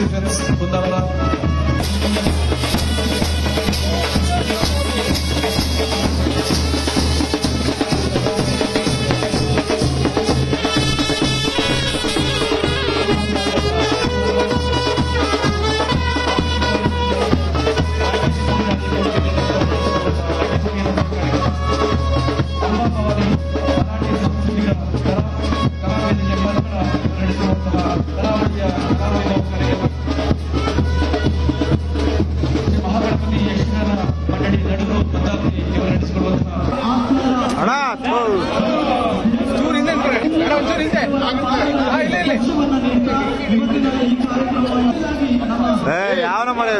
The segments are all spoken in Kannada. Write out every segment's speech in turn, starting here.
teşekkür ederiz. Bundan da Allah'a emanet olun. ಏ ನಂಬರ್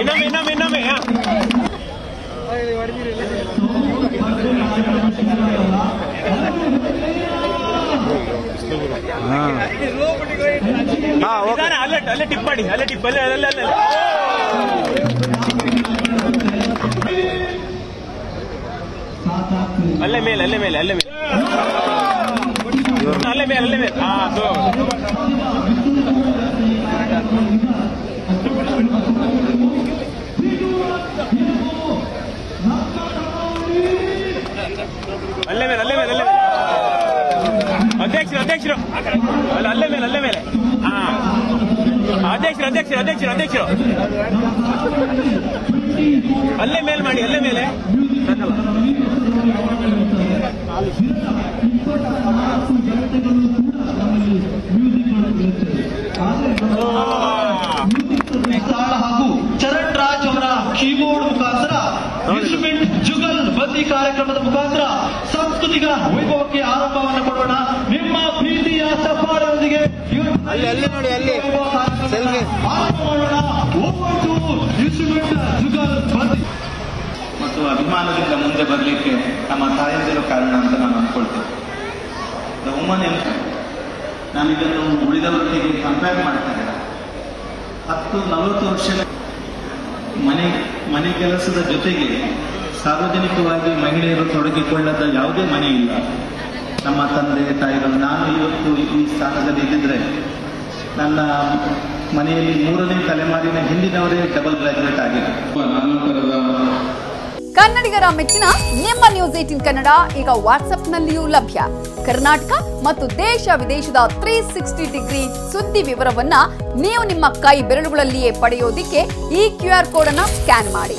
ಇನ್ನೊಮ್ಮೆ ಇನ್ನೊಮ್ಮೆ ಅಲ್ಲೇ ಅಲ್ಲೇ ಟಿಪ್ ಮಾಡಿ ಅಲ್ಲೇ ಟಿಪ್ ಅಲ್ಲೇ ಅಲ್ಲೇ ಅಲ್ಲೇ ಅಲ್ಲೇ. ಮೇಲೆ ಅಲ್ಲೇ ಮೇಲೆ ಅಲ್ಲೇ ಮೇಲೆ. ಅಲ್ಲೇ ಮೇಲೆ ಅಲ್ಲೇ ಮೇಲೆ. ಹಾ ಅಲ್ಲೇ ಮೇಲೆ ಅಲ್ಲೇ ಮೇಲೆ ಅಲ್ಲೇ ಮೇಲೆ. ಅಧ್ಯಕ್ಷರು ಅಧ್ಯಕ್ಷರು. ಅಲ್ಲ ಅಲ್ಲೇ ಮೇಲೆ ಅಲ್ಲೇ ಮೇಲೆ. ಹಾ. ಅಧ್ಯಕ್ಷರು ಅಧ್ಯಕ್ಷರು ಅಧ್ಯಕ್ಷರು ಅಧ್ಯಕ್ಷರು. ಅಲ್ಲೇ ಮೇಲೆ ಮಾಡಿ ಅಲ್ಲೇ ಮೇಲೆ. ಹಾಗೂ ಚರಣ್ ರಾಜ್ ಅವರ ಕೀಬೋರ್ಡ್ ಮುಖಾಂತರ ಬದ್ದಿ ಕಾರ್ಯಕ್ರಮದ ಮುಖಾಂತರ ಸಾಂಸ್ಕೃತಿಕ ವೈಭವಕ್ಕೆ ಆರಂಭವನ್ನು ಕೊಡೋಣ. ನಿಮ್ಮ ಪ್ರೀತಿಯ ಸಫಾರೊಂದಿಗೆ ಆರಂಭ ಮಾಡೋಣ. ಜುಗಲ್ ಮತ್ತು ಅಭಿಮಾನದಿಂದ ಮುಂದೆ ಬರಲಿಕ್ಕೆ ನಮ್ಮ ತಾಯಂದಿರು ಕಾರಣ ಅಂತ ನಾನು ಅನ್ಕೊಳ್ತೇನೆ ಉಮ್ಮನ್ ವುಮನ್ ಎನ್ ನಾನು ಇದನ್ನು ಉಳಿದವರೊಟ್ಟಿಗೆ ಕಂಪೇರ್ ಮಾಡ್ತೇನೆ ಹತ್ತು ನಲವತ್ತು ವರ್ಷ ಮನೆ ಮನೆ ಕೆಲಸದ ಜೊತೆಗೆ ಸಾರ್ವಜನಿಕವಾಗಿ ಮಹಿಳೆಯರು ತೊಡಗಿಕೊಳ್ಳದ ಯಾವುದೇ ಮನೆ ಇಲ್ಲ. ನಮ್ಮ ತಂದೆ ತಾಯಿಗಳು ನಾನು ಇವತ್ತು ಈ ಸ್ಥಾನದಲ್ಲಿ ಇದ್ದಿದ್ರೆ ನನ್ನ ಮನೆಯಲ್ಲಿ ಮೂರನೇ ತಲೆಮಾರಿನ ಹಿಂದಿನವರೇ ಡಬಲ್ ಗ್ರಾಜುಯೇಟ್ ಥರದ ಕನ್ನಡಿಗರ ಮೆಚ್ಚಿನ ನಿಮ್ಮ ನ್ಯೂಸ್ ಏಟಿನ್ ಕನ್ನಡ ಈಗ ವಾಟ್ಸ್ಆಪ್ನಲ್ಲಿಯೂ ಲಭ್ಯ. ಕರ್ನಾಟಕ ಮತ್ತು ದೇಶ ವಿದೇಶದ ತ್ರೀ ಸಿಕ್ಸ್ಟಿ ಡಿಗ್ರಿ ಸುದ್ದಿ ವಿವರವನ್ನ ನೀವು ನಿಮ್ಮ ಕೈ ಬೆರಳುಗಳಲ್ಲಿಯೇ ಪಡೆಯೋದಿಕ್ಕೆ ಈ ಕ್ಯೂ ಆರ್ ಕೋಡ್ ಅನ್ನ ಸ್ಕ್ಯಾನ್ ಮಾಡಿ.